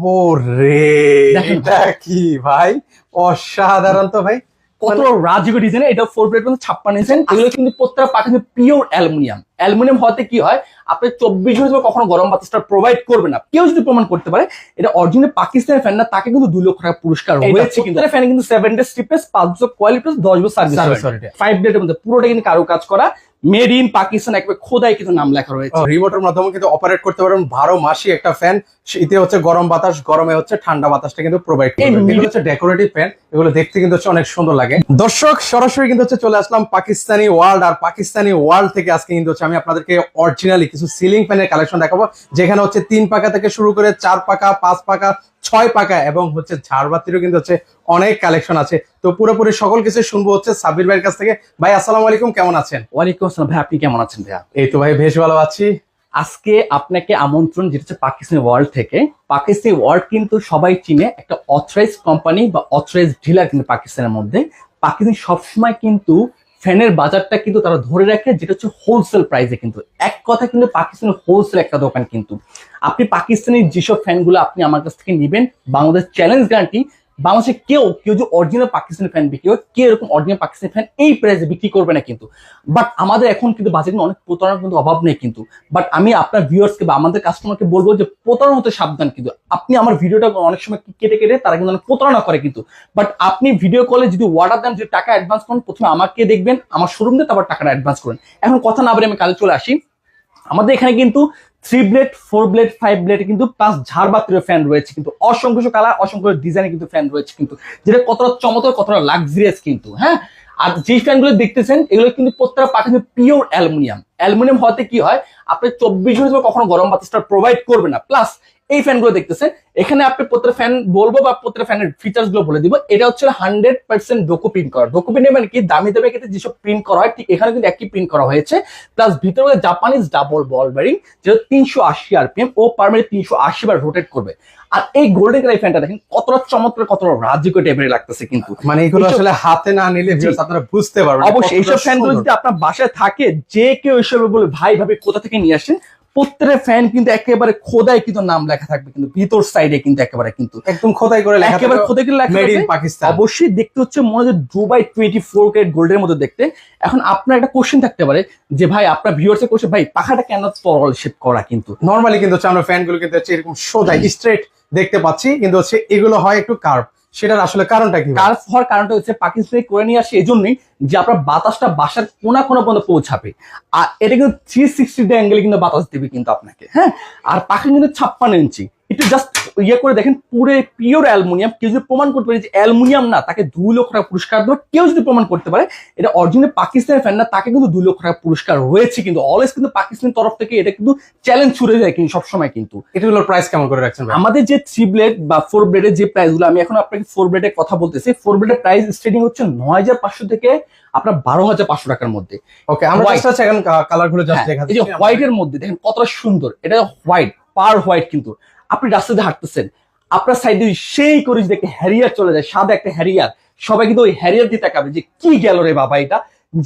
ও রে দেখেন এটা কি ভাই? অসাধারণ তো ভাই। কত রাজকীয় ডিজাইন এটা ফোর প্লেট কিন্তু ছাপ্পান্ন ইঞ্চেন এগুলো কিন্তু প্রত্যেকটা পাখি কিন্তু পিওর অ্যালুমিনিয়াম অ্যালুমিনিয়াম হতে কি হয় আপনি চব্বিশ ঘণ্টা কখনো গরম বাতাসটা প্রোভাইড করবে না। কেউ যদি প্রমাণ করতে পারে এটা অরিজিনাল পাকিস্তানের ফ্যান না তাকে কিন্তু দুই লক্ষ টাকা পুরস্কার হয়েছে কিন্তু। ফ্যান কিন্তু সেভেন ডেজ স্টিপেস পাঁচ বছর কোয়ালিটি প্লাস দশ বছর সার্ভিস ফাইভ ডেটের মধ্যে পুরোটা কিন্তু কারও কাজ করা। মেড ইন পাকিস্তান একবার খোদাই কিন্তু নাম লেখা রয়েছে। রিমোটের মাধ্যমে কিন্তু অপারেট করতে পারবেন বারো মাসই একটা ফ্যান শীতে হচ্ছে গরম বাতাস গরমে হচ্ছে ঠান্ডা বাতাসটা কিন্তু প্রোভাইড এগুলো হচ্ছে ডেকোরেটিভ ফ্যান এগুলো দেখতে কিন্তু হচ্ছে অনেক সুন্দর লাগে। দর্শক সরাসরি কিন্তু হচ্ছে চলে আসলাম পাকিস্তানি ওয়ার্ল্ড আর পাকিস্তানি ওয়ার্ল্ড থেকে আজকে কিন্তু হচ্ছে আমি আপনাদেরকে অরিজিনালি কিছু সিলিং ফ্যানের কালেকশন দেখাবো যেখানে হচ্ছে তিন পাকা থেকে শুরু করে চার পাকা পাঁচ পাকা ছয় পাকা এবং হচ্ছে ঝাড়বাতিরও কিন্তু হচ্ছে অনেক কালেকশন আছে। তো পুরোপুরি সকল কিছু শুনব হচ্ছে সাব্বির ভাইয়ের কাছ থেকে। ভাই আসসালামু আলাইকুম কেমন আছেন? ওয়ালাইকুম আসসালাম। ভাই আপনি কেমন আছেন ভাইয়া? এই তো ভাই বেশ ভালো আছি। আজকে আপনাকে আমন্ত্রণ যেটা হচ্ছে পাকিস্তানি ওয়ার্ল্ড থেকে। পাকিস্তানি ওয়ার্ল্ড কিন্তু সবাই চিনে একটা অথরাইজ কোম্পানি বা অথরাইজ ডিলার কিন্তু পাকিস্তানের মধ্যে। পাকিস্তান সবসময় কিন্তু ফ্যানের বাজারটা কিন্তু তারা ধরে রাখে যেটা হচ্ছে হোলসেল প্রাইসে কিন্তু। এক কথা কিন্তু পাকিস্তানের হোলসেল একটা দোকান কিন্তু। আপনি পাকিস্তানের যেসব ফ্যানগুলো আপনি আমার কাছ থেকে নেবেন বাংলাদেশ চ্যালেঞ্জ গ্যারান্টি বাংলাদেশে কেউ কেউ যে অরিজিনাল পাকিস্তানি ফ্যান বিক্রি করে, কেউ এরকম অরিজিনাল পাকিস্তানি ফ্যান এই প্রাইসে বিক্রি করবে না কিন্তু। বাট আমাদের এখন কিন্তু কিন্তু অনেক প্রতারণার কিন্তু অভাব নেই কিন্তু। বাট আমি আপনার ভিউয়ার্সকে বা আমাদের কাস্টমারকে বলব যে প্রতারণা হতে সাবধান কিন্তু। আপনি আমার ভিডিওটা অনেক সময় কেটে কেটে তারা কিন্তু অনেক প্রতারণা করে কিন্তু। বাট আপনি ভিডিও কলে যদি অর্ডার দেন, যদি টাকা অ্যাডভান্স করেন, প্রথমে আমাকে দেখবেন, আমার শোরুম দিয়ে তারপর টাকাটা অ্যাডভান্স করেন। এখন কথা না বলে আমি কাজে চলে আসি। আমাদের এখানে কিন্তু three blade four blade five blade কিন্তু প্লাস ঝাড়বাতির ফ্যান রয়েছে কিন্তু। অসংখ্য কালার অসংখ্য ডিজাইনে কিন্তু ফ্যান রয়েছে কিন্তু। যেটা কতটা চমৎকার, কতটা লাক্সারিয়াস কিন্তু হ্যাঁ? আর যে ফ্যানগুলো দেখতেছেন, এগুলো কিন্তু প্রত্যেকটা পাঠা কিন্তু পিওর অ্যালুমিনিয়াম অ্যালুমিনিয়াম হতে কি হয়, আপনি চব্বিশ ঘণ্টা কখনো গরম বাতাসটা প্রোভাইড করবে না। প্লাস এই ফ্যানগুলো দেখতেছেন এখানে আপনি প্রত্যেক ফ্যান বলব বা প্রত্যেক ফ্যানের ফিচার্সগুলো বলে দিব এটা হচ্ছে হান্ড্রেড পার্সেন্ট ডোকো প্রিন্ট করা। ডোকো প্রিন্ট মানে কি? দামি দামি ক্ষেত্রে যেসব প্রিন্ট করা হয় ঠিক এখানে কিন্তু একই প্রিন্ট করা হয়েছে। প্লাস ভিতরে জাপানিজ ডাবল বল বেরিং যেটা তিনশো আশি আরপিএম ও পার মিনিট তিনশো আশি বার রোটেট করবে। আর এই গোল্ডেন কালার ফ্যানটা দেখেন কতটা চমৎকার কতটা রাজ্যকর টাইপের লাগতেছে কিন্তু। মানে এগুলো আসলে হাতে না নিলে। আপনারা বুঝতে পারবেন অবশ্যই এইসব ফ্যানগুলো। যদি আপনার বাসায় থাকে যে কেউ এসব বলে ভাই ভাবে কোথা থেকে নিয়ে আসেন প্রত্যেকটা ফ্যান কিন্তু একেবারে খোদাই কিন্তু নাম লেখা থাকবে কিন্তু ভিতর সাইডে কিন্তু একেবারে কিন্তু একদম খোদাই করে লেখা একেবারে খোদাই করে লেখা মেড ইন পাকিস্তান অবশ্যই দেখতে হচ্ছে মনে হচ্ছে দুবাই টোয়েন্টি ফোর ক্যারেট গোল্ডের মধ্যে দেখতে। এখন আপনার একটা কোশ্চেন থাকতে পারে যে ভাই আপনার ভিউয়ার্স এর কোশ্চেন ভাই পাখাটা কেন তরল শেপ করা কিন্তু? নরমালি কিন্তু হচ্ছে আমরা ফ্যানগুলো কিন্তু হচ্ছে এরকম সোজা স্ট্রেট দেখতে পাচ্ছি কিন্তু হচ্ছে এগুলো হয় একটু কার্ভ সেটার আসলে কারণটা কি ভাই? হওয়ার কারণটা হচ্ছে পাকিস্তানি করে নিয়ে আসে এই জন্যই যে আপনার বাতাসটা বাসার কোনা কোনা পর্যন্ত পৌঁছাবে। আর এটা কিন্তু থ্রি সিক্সটি অ্যাঙ্গেলে কিন্তু বাতাস দিবে কিন্তু আপনাকে হ্যাঁ? আর পাখি কিন্তু ছাপ্পান্ন ইঞ্চি একটু জাস্ট ইয়ে করে দেখেন পুরো পিওর অ্যালুমিনিয়াম কেউ যদি প্রমাণ করতে পারে যে অ্যালুমিনিয়াম না তাকে দুই লক্ষ টাকা পুরস্কার দেবে। কেউ যদি প্রমাণ করতে পারে এটা অরিজিনাল পাকিস্তানের ফ্যান না তাকে কিন্তু দুই লক্ষ টাকা পুরস্কার হয়েছে কিন্তু। অলওয়েজ কিন্তু পাকিস্তানের তরফ থেকে এটা কিন্তু চ্যালেঞ্জ ছুড়ে যায় কিন্তু সবসময় কিন্তু। এগুলোর প্রাইস কেমন করে রাখছেন আমাদের যে থ্রি ব্লেড বা ফোর ব্লেডের যে প্রাইসগুলো আমি এখন আপনাকে ফোর ব্লেডের কথা বলতেছি। ফোর ব্লেডের প্রাইস স্টার্টিং হচ্ছে নয় হাজার পাঁচশো থেকে আপনার বারো হাজার পাঁচশো টাকার মধ্যে। ওকে আমরা. জাস্ট এখন কালারগুলো জাস্ট হ্যাঁ, দেখা এই যে হোয়াইট এর মধ্যে দেখেন কতটা সুন্দর। এটা হোয়াইট পার হোয়াইট কিন্তু। আপনি রাস্তাতে হাঁটতেছেন, আপনার সাইডে সেই করে যদি একটা হ্যারিয়ার চলে যায়, সাদা একটা হ্যারিয়ার সবাই কিন্তু ওই হ্যারিয়ার দিয়ে তাকাবে যে কি গেল রে বাবা এটা?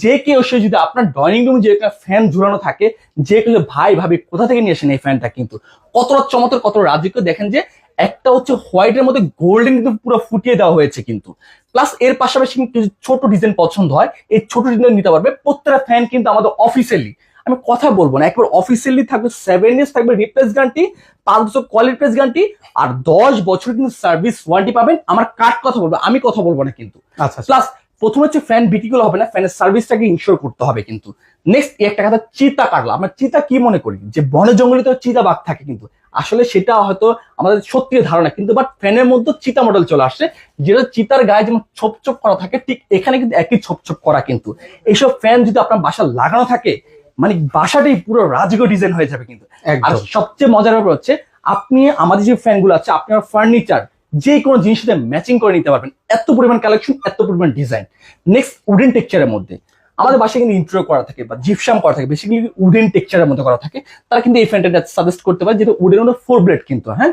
যে কেউ সে যদি আপনার ড্রয়িং রুমে যে একটা ফ্যান ঝুলানো থাকে, যে কেউ ভাই, ভাবি কোথা থেকে নিয়ে আসেন এই ফ্যানটা কিন্তু? কতটা চমৎকার কত রাজকীয় দেখেন যে একটা হচ্ছে হোয়াইটের মধ্যে গোল্ডেন কিন্তু পুরো ফুটিয়ে দেওয়া হয়েছে কিন্তু। প্লাস এর পাশাপাশি কিন্তু ছোট ডিজাইন পছন্দ হয়, এই ছোট ডিজাইন নিতে পারবে। প্রত্যেকটা ফ্যান কিন্তু আমাদের অফিসিয়ালি আমি কথা বলব না একবার অফিসিয়ালি থাকবে সেভেন ইয়ার্স থাকবে রিপ্লেস গ্যারান্টি পাঁচ বছর কোয়ালিটি প্লেস গ্যারান্টি আর দশ বছর কিন্তু সার্ভিস ওয়ারেন্টি পাবেন। আমার কাট কথা বলব আমি কথা বলব না কিন্তু। আচ্ছা আচ্ছা। প্লাস প্রথম হচ্ছে ফ্যান বিক্রি করলে হবে না ফ্যানের সার্ভিসটাকে ইনশোর করতে হবে কিন্তু। নেক্সট একটা কথা চিতা কাটলো। আমরা চিতা কি মনে করি? যে বনে জঙ্গলে তো চিতা বাঘ থাকে কিন্তু। আসলে সেটা হয়তো আমাদের সত্যি ধারণা কিন্তু বাট ফ্যানের মধ্যে চিতা মডেল চলে আসছে যেটা চিতার গায়ে যেমন ছোপ ছোপ করা থাকে ঠিক এখানে কিন্তু একই ছোপ ছোপ করা কিন্তু। এইসব ফ্যান যদি আপনার বাসা লাগানো থাকে মানে বাসাটাই পুরো রাজগো ডিজাইন হয়ে যাবে কিন্তু। আর সবচেয়ে মজার ব্যাপার হচ্ছে আপনি আমাদের যে ফ্যানগুলো আছে আপনার ফার্নিচার যে কোনো জিনিসের সাথে ম্যাচিং করে নিতে পারবেন। এত পরিমাণ কালেকশন এত পরিমাণ ডিজাইন নেক্সট উডেন টেক্সচারের মধ্যে। আমাদের বাসায় কিন্তু ইন্ট্রো করা থাকে বা জিপসাম করা থাকে। বেসিক্যালি উডেন টেক্সচারের মধ্যে করা থাকে। তারা কিন্তু এই ফ্যানটা সাজেস্ট করতে পারে যেটা উডেন হলো ফোর ব্লেড কিন্তু হ্যাঁ?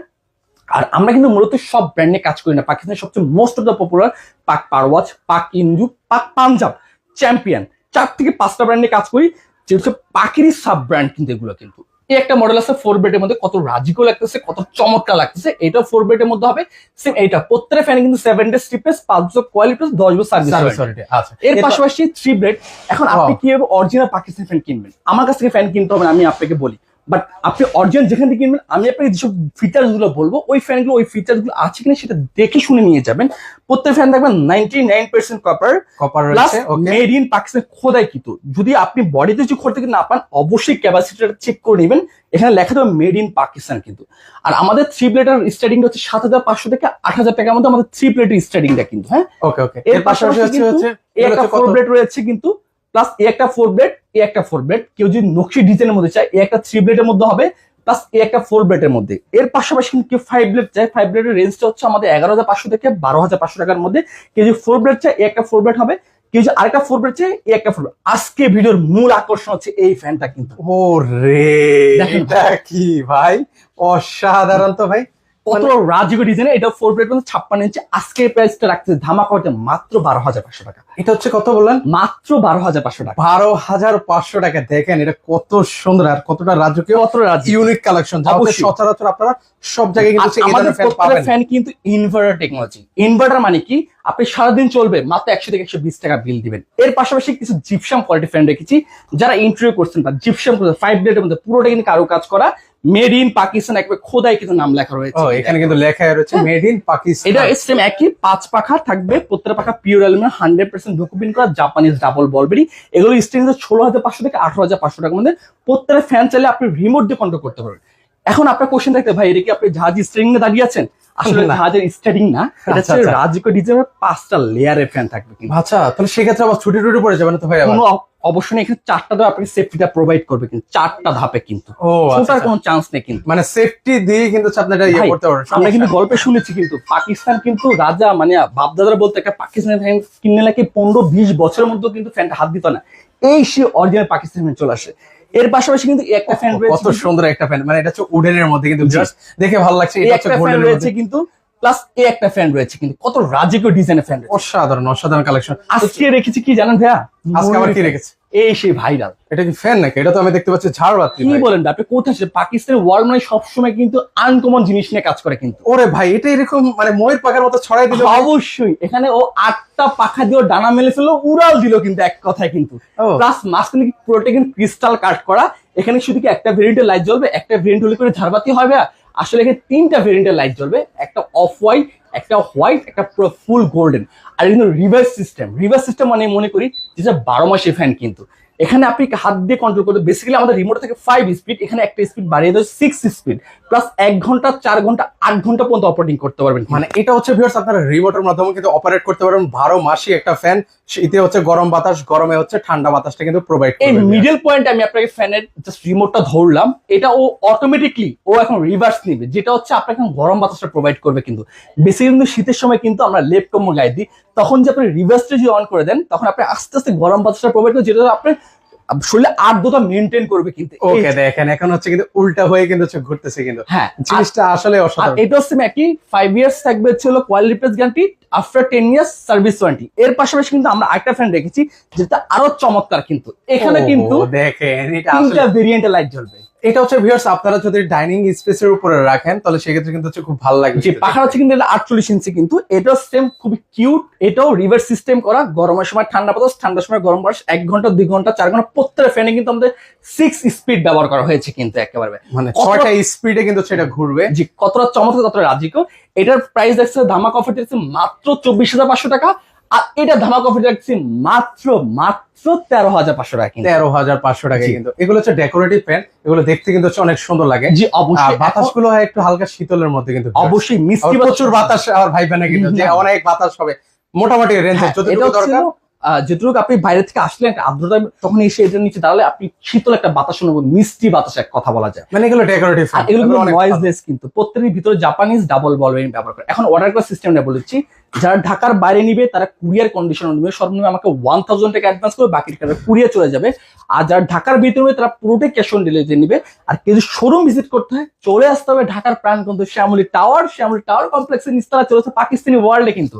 আর আমরা কিন্তু মূলত সব ব্র্যান্ডে কাজ করি না। পাকিস্তানের সবচেয়ে মোস্ট অফ দ্য পপুলার পাক পারওয়াচ পাক ইন্দু পাক পাঞ্জাব চ্যাম্পিয়ন চার থেকে পাঁচটা ব্র্যান্ডে কাজ করি। যে হচ্ছে পাখিরই সাব ব্র্যান্ড কিন্তু এগুলো কিন্তু। এই একটা মডেল আছে ফোর বেডের মধ্যে কত রাজিকো লাগতেছে কত চমৎকার লাগতেছে। এটা ফোর বেডের মধ্যে হবে। সেম এটা প্রত্যেকটা ফ্যানে কিন্তু সেভেন ডে স্ট্রিপেস পাঁচ বছর কোয়ালিটি দশ বছর সার্ভিস আচ্ছা। এর পাশাপাশি থ্রি ব্রেড এখন আপনি কি কীভাবে অরিজিনাল পাকিস্তানি ফ্যান কিনবেন? আমার কাছ থেকে ফ্যান কিনতে হবে আমি আপনাকে বলি। বাট আপনি অরিজিনাল যেখান থেকে কিনবেন আমি আপনাকে যেসব ফিচার্সগুলো বলব ওই ফ্যানগুলো ওই ফিচার্সগুলো আছে কিনা সেটা দেখে শুনে নিয়ে যাবেন। প্রত্যেক ফ্যান দেখবেন ninety nine percent copper copper made in Pakistan খোদাই কিন্তু যদি আপনি বডিতে কিছু করতে না পান অবশ্যই ক্যাপাসিটিটা চেক করে নেবেন। এখানে লেখা দেবে মেড ইন পাকিস্তান কিন্তু। আর আমাদের থ্রি প্লেটের স্টার্টিং হচ্ছে সাত হাজার পাঁচশো থেকে আট হাজার টাকার মধ্যে আমাদের থ্রি প্লেটের স্টার্টিংটা কিন্তু হ্যাঁ? ওকে ওকে এর পাশাপাশি হচ্ছে একটা ফোর ব্লেড রয়েছে কিন্তু প্লাস একটা ফোর ব্লেড এ একটা ফোর ব্লেড কেউ যদি নকশি ডিজাইনের মধ্যে চায় এ একটা থ্রি ব্লেডের মধ্যে হবে প্লাস এ একটা ফোর ব্লেডের মধ্যে। এর পাশাপাশি কিন্তু কেউ ফাইভ ব্লেড চায়। ফাইভ ব্লেডের রেঞ্জটা হচ্ছে আমাদের এগারো হাজার পাঁচশো থেকে বারো হাজার পাঁচশো টাকার মধ্যে। কেউ যদি ফোর ব্লেড চায় এ একটা ফোর ব্লেড হবে। কেউ যদি আরেকটা ফোর ব্লেড চায় এ একটা ফোর আজকে ভিডিওর মূল আকর্ষণ হচ্ছে এই ফ্যানটা কিন্তু। ও রে কি ভাই? অসাধারণ তো ভাই। কত রাজীব ডিজাইনে এটা ফোর ব্লেড মধ্যে ছাপ্পান্ন ইঞ্চি আজকে প্রাইসটা রাখছে ধামাকা হচ্ছে মাত্র বারো হাজার পাঁচশো টাকা। এটা হচ্ছে কত বললেন? মাত্র বারো হাজার পাঁচশো টাকা। বারো হাজার পাঁচশো টাকা। দেখেন এটা কত সুন্দর আর কতটা রাজকীয়। কত ইউনিক কালেকশন। সচরাচর আপনারা সব জায়গায় কিন্তু ফ্যান ফ্যান কিন্তু ইনভার্টার টেকনোলজি ইনভার্টার মানে কি? আপনি সারাদিন চলবে মাত্র একশো থেকে একশো বিশ টাকা বিল দিবেন। এর পাশাপাশি কিছু জিপসাম কোয়ালিটি ফ্যান রেখেছি যারা ইন্টারভিউ করছেন বা জিপসাম ফাইভ ব্লেডের মধ্যে পুরোটা কিন্তু কারও কাজ করা মেড ইন পাকিস্তান একবার খোদাই কিন্তু নাম লেখা রয়েছে। এখানে কিন্তু লেখা রয়েছে মেড ইন পাকিস্তান এটা সেম একই পাঁচ পাখা থাকবে প্রত্যেক পাখা pure aluminium hundred percent document করা জাপানিজ ডাবল বলবেরি এগুলো স্ট্রিং ষোলো হাজার পাঁচশো থেকে আঠারো হাজার পাঁচশো টাকার মধ্যে। প্রত্যেকটা ফ্যান চাইলে আপনি রিমোট দিয়ে কন্ট্রোল করতে পারবেন। এখন আপনার কোশ্চেন থাকতে ভাই এটা কি আপনি জাহাজ স্ট্রিং এ দাঁড়িয়ে আছেন? আসলে না। জাহাজের স্টার্টিং না এটা আচ্ছা, হচ্ছে আচ্ছা। রাজিকো ডিজাইনের পাঁচটা লেয়ারের ফ্যান থাকবে কিন্তু। আচ্ছা তাহলে সেক্ষেত্রে আবার ছুটি টুটি পড়ে যাবে না তো ভাই আবার? কোনো অবশ্যই এখানে চারটা ধাপে আপনাকে সেফটিটা প্রোভাইড করবে কিন্তু চারটা ধাপে কিন্তু। ও আচ্ছা। কোনো চান্স নেই কিন্তু। মানে সেফটি দিয়ে কিন্তু আপনি এটা ইয়ে করতে পারবেন। আমরা কিন্তু গল্পে শুনেছি কিন্তু পাকিস্তান কিন্তু রাজা মানে বাপদাদারা বলতে একটা পাকিস্তানের ফ্যান কিনলে নাকি পনেরো বিশ বছরের মধ্যে কিন্তু ফ্যানটা হাত দিত না। এই সে অরিজিনাল পাকিস্তান চলে আসে। এর পাশাপাশি কিন্তু একটা ফ্যান রয়েছে কত সুন্দর একটা ফ্যান মানে এটা হচ্ছে উডেনের মধ্যে কিন্তু জাস্ট দেখে ভালো লাগছে এটা হচ্ছে গোল্ডেন রয়েছে কিন্তু প্লাস এ একটা ফ্যান রয়েছে কিন্তু কত রাজিকো ডিজাইনের ফ্যান অসাধারণ অসাধারণ কালেকশন আজকে রেখেছি কি জানেন ভাইয়া? আজকে আবার কি রেখেছে? এই সেই ভাইরাল এটা কি ফ্যান নাকি? এটা তো আমি দেখতে পাচ্ছি ঝাড় কি বলেন আপনি? কোথায় পাকিস্তানের ওয়ার্ল্ড মানে সবসময় কিন্তু আনকমন জিনিস নিয়ে কাজ করে কিন্তু। ওরে ভাই এটা এরকম মানে ময়ূর পাখার মতো ছড়াই দিল অবশ্যই। এখানে ও আটটা পাখা দিয়ে ডানা মেলে ফেলল উড়াল দিল কিন্তু এক কথায় কিন্তু। প্লাস মাঝখানে পুরোটা কিন্তু ক্রিস্টাল কাট করা। এখানে শুধু কি একটা ভেরিয়েন্টের লাইট জ্বলবে? একটা ভেরিয়েন্ট হলে করে ঝাড়বাতি হবে? আসলে এখানে তিনটা ভেরিয়েন্টের লাইট জ্বলবে। একটা অফ হোয়াইট একটা হোয়াইট একটা পুরো ফুল গোল্ডেন আর কিন্তু রিভার্স সিস্টেম রিভার্স সিস্টেম মানে মনে করি, যেটা বারো মাসে ফ্যান কিন্তু। এখানে আপনি হাত দিয়ে কন্ট্রোল করতে বেসিক্যালি আমাদের রিমোট থেকে ফাইভ স্পিড এখানে একটা স্পিড বাড়িয়ে দেয় সিক্স স্পিড প্লাস এক ঘণ্টা চার ঘণ্টা আট ঘণ্টা পর্যন্ত অপারেটিং করতে পারবেন। মানে এটা হচ্ছে ভিউয়ার্স আপনারা রিমোটের মাধ্যমে কিন্তু অপারেট করতে পারবেন। বারো মাসই একটা ফ্যান শীতে হচ্ছে গরম বাতাস গরমে হচ্ছে ঠান্ডা বাতাসটা কিন্তু প্রোভাইড এই মিডল পয়েন্ট আমি আপনাকে ফ্যানের জাস্ট রিমোটটা ধরলাম এটা ও অটোমেটিকলি ও এখন রিভার্স নিবে যেটা হচ্ছে আপনাকে এখন গরম বাতাসটা প্রোভাইড করবে কিন্তু। বেশি কিন্তু শীতের সময় কিন্তু আমরা লেপ কম্বল গায়ে দিই তখন যে আপনি রিভার্সটা যদি অন করে দেন তখন আপনি আস্তে আস্তে গরম বাতাসটা প্রোভাইড করবে যেটা আপনার শরীরে আর্দ্রতা মেনটেন করবে কিন্তু। ওকে দেখেন এখন হচ্ছে কিন্তু উল্টা হয়ে কিন্তু ঘুরতেছে কিন্তু। হ্যাঁ জিনিসটা আসলে অসাধারণ। এটা হচ্ছে ম্যাকি ফাইভ ইয়ার্স থাকবে হচ্ছে হলো quality replace guarantee after ten years service warranty এর পাশাপাশি কিন্তু আমরা আরেকটা ফ্যান রেখেছি যেটা আরও চমৎকার কিন্তু। এখানে কিন্তু দেখেন এটা ভেরিয়েন্টে লাইট জ্বলবে। এটা হচ্ছে ভিউয়ার্স আপনারা যদি ডাইনিং স্পেসের উপরে রাখেন তাহলে সেক্ষেত্রে কিন্তু হচ্ছে খুব ভালো লাগবে যে পাখা হচ্ছে কিন্তু এটা আটচল্লিশ ইঞ্চি কিন্তু এটাও সেম খুবই কিউট এটাও রিভার্স সিস্টেম করা গরমের সময় ঠান্ডা বাতাস ঠান্ডার সময় গরম বাতাস এক ঘণ্টা দুই ঘণ্টা চার ঘণ্টা প্রত্যেকটা ফ্যানে কিন্তু আমাদের সিক্স স্পিড ব্যবহার করা হয়েছে কিন্তু একেবারে। মানে ছয়টা স্পিডে কিন্তু সেটা ঘুরবে। জি কতটা চমৎকার কতটা রাজিকো এটার প্রাইস দেখছে ধামাক অফার দেখছে মাত্র চব্বিশ হাজার পাঁচশো টাকা আর এটা ধামাক অফার দেখছি মাত্র মাত্র তেরো হাজার পাঁচশো টাকা কিন্তু। তেরো হাজার পাঁচশো টাকা কিন্তু। এগুলো হচ্ছে ডেকোরেটিভ প্যান্ট এগুলো দেখতে কিন্তু হচ্ছে অনেক সুন্দর লাগে। জি অবশ্যই। বাতাসগুলো হয় একটু হালকা শীতলের মধ্যে কিন্তু। অবশ্যই মিষ্টি প্রচুর বাতাস আর ভাইবে না কিন্তু অনেক বাতাস হবে মোটামুটি রেঞ্জে যদি যতটুকু দরকার। আহ, যতটুকু আপনি বাইরে থেকে আসলেন একটা আর্দ্রতা তখন এসে এটার নিচে দাঁড়ালে আপনি শীতল একটা বাতাস অনুভব মিষ্টি বাতাস এক কথা বলা যায়। মানে এগুলো ডেকোরেটিভ এগুলো কিন্তু নয়েজলেস কিন্তু। প্রত্যেকের ভিতরে জাপানিজ ডাবল বল বেরিং ব্যবহার করে। এখন অর্ডার করার সিস্টেমটা বলেছি যারা ঢাকার বাইরে নিবে তারা কুরিয়ার কন্ডিশন নেবে সর্বনিম্ন আমাকে ওয়ান থাউজেন্ড টাকা অ্যাডভান্স করে বাকি টাকা কুরিয়ার চলে যাবে। আর যারা ঢাকার ভিতরে নেবে তারা পুরোটাই ক্যাশ অন ডেলিভারি নিবে। আর কেউ যদি শোরুম ভিজিট করতে হয় চলে আসতে হবে ঢাকার প্রাণ কিন্তু শ্যামলী টাওয়ার শ্যামলী টাওয়ার কমপ্লেক্সের নিচতলা চলেছে পাকিস্তানি ওয়ার্ল্ডে কিন্তু।